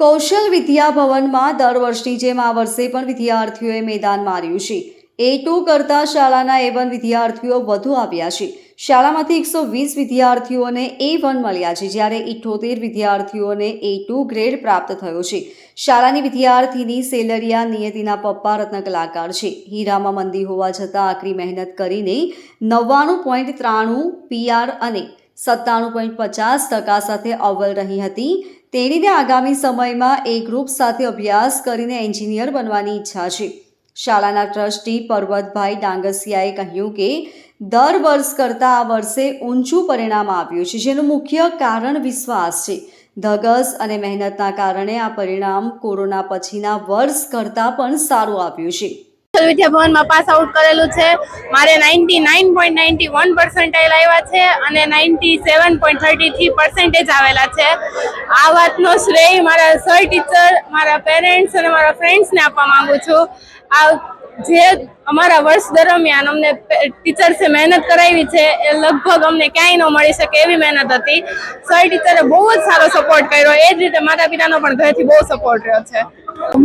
કૌશલ વિદ્યાભવનમાં દર વર્ષની જેમ આ વર્ષે પણ વિદ્યાર્થીઓએ મેદાન માર્યું છે. એ ટુ કરતાં શાળાના એ વન વિદ્યાર્થીઓ વધુ આવ્યા છે. શાળામાંથી એકસો વીસ વિદ્યાર્થીઓને એ વન મળ્યા છે, જ્યારે ઇઠ્ઠોતેર વિદ્યાર્થીઓને એ ટુ ગ્રેડ પ્રાપ્ત થયો છે. શાળાની વિદ્યાર્થીની સેલરિયા નિયતિના પપ્પા રત્ન કલાકાર છે. હીરામાં મંદી હોવા છતાં આકરી મહેનત કરીને નવ્વાણું પોઈન્ટ ત્રાણું પીઆર અને સત્તાણું પોઈન્ટ પચાસ ટકા સાથે અવ્વલ રહી હતી. તેણીને આગામી સમયમાં એ ગ્રુપ સાથે અભ્યાસ કરીને એન્જિનિયર બનવાની ઈચ્છા છે. શાળાના ટ્રસ્ટી પર્વતભાઈ ડાંગસિયાએ કહ્યું કે, દર વર્ષ કરતાં આ વર્ષે ઊંચું પરિણામ આવ્યું છે, જેનું મુખ્ય કારણ વિશ્વાસ છે. ધગસ અને મહેનતના કારણે આ પરિણામ કોરોના પછીના વર્ષ કરતાં પણ સારું આવ્યું છે. કૌશલ વિદ્યા ભવનમાં પાસ આઉટ કરેલું છે. મારે ninety nine point ninety one percentile આવ્યા છે અને ninety seven point thirty three percentage આવેલા છે. આ વાતનો શ્રેય મારા સર ટીચર મારા પેરેન્ટ્સ અને મારા ફ્રેન્ડ્સને આપવા માગું છું. આ જે અમારા વર્ષ દરમિયાન અમને ટીચર્સે મહેનત કરાવી છે, એ લગભગ અમને ક્યાંય ન મળી શકે એવી મહેનત હતી. સર, ટીચરે બહુ જ સારો સપોર્ટ કર્યો. એ જ રીતે માતા પિતાનો પણ ઘરેથી બહુ સપોર્ટ રહ્યો છે.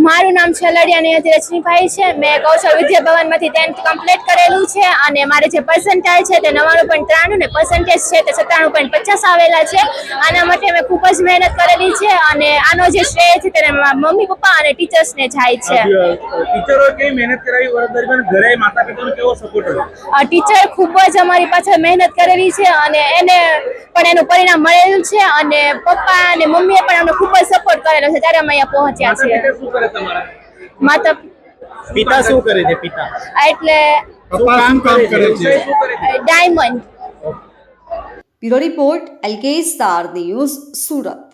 મારું નામ છલડિયા નિયતિ રજનીભાઈ છે. મેં કૌશલ વિદ્યા ભવનમાંથી ટેન્થ કમ્પ્લીટ કરેલું છે અને મારે જે પર્સન્ટેજ છે તે નવ્વાણું પોઈન્ટ ત્રાણું ને પર્સન્ટેજ છે તે સત્તાણું પોઈન્ટ પચાસ આવેલા છે. આના માટે મેં ખૂબ જ મહેનત કરેલી છે અને આનો જે શ્રેય છે તેને મમ્મી પપ્પા અને ટીચર્સને જાય છે. ટીચરો કેવી મહેનત કરાવી વર્ષ દરમિયાન ઘરે માતા પિતાનો કેવો સપોર્ટ રહ્યો ટીચર ખૂબ જ અમારી પાછળ મહેનત કરેલી છે અને એને પણ એનું પરિણામ મળેલું છે અને પપ્પા અને મમ્મીએ પણ અમને ખૂબ જ સપોર્ટ કરેલો છે ત્યારે અમે અહીંયા પહોંચ્યા માતા છીએ શું કરે તમારા? માતા પિતા શું કરે છે પિતા? એટલે પપ્પા શું કામ કરે છે? Diamond. Bureau report LK star news Surat.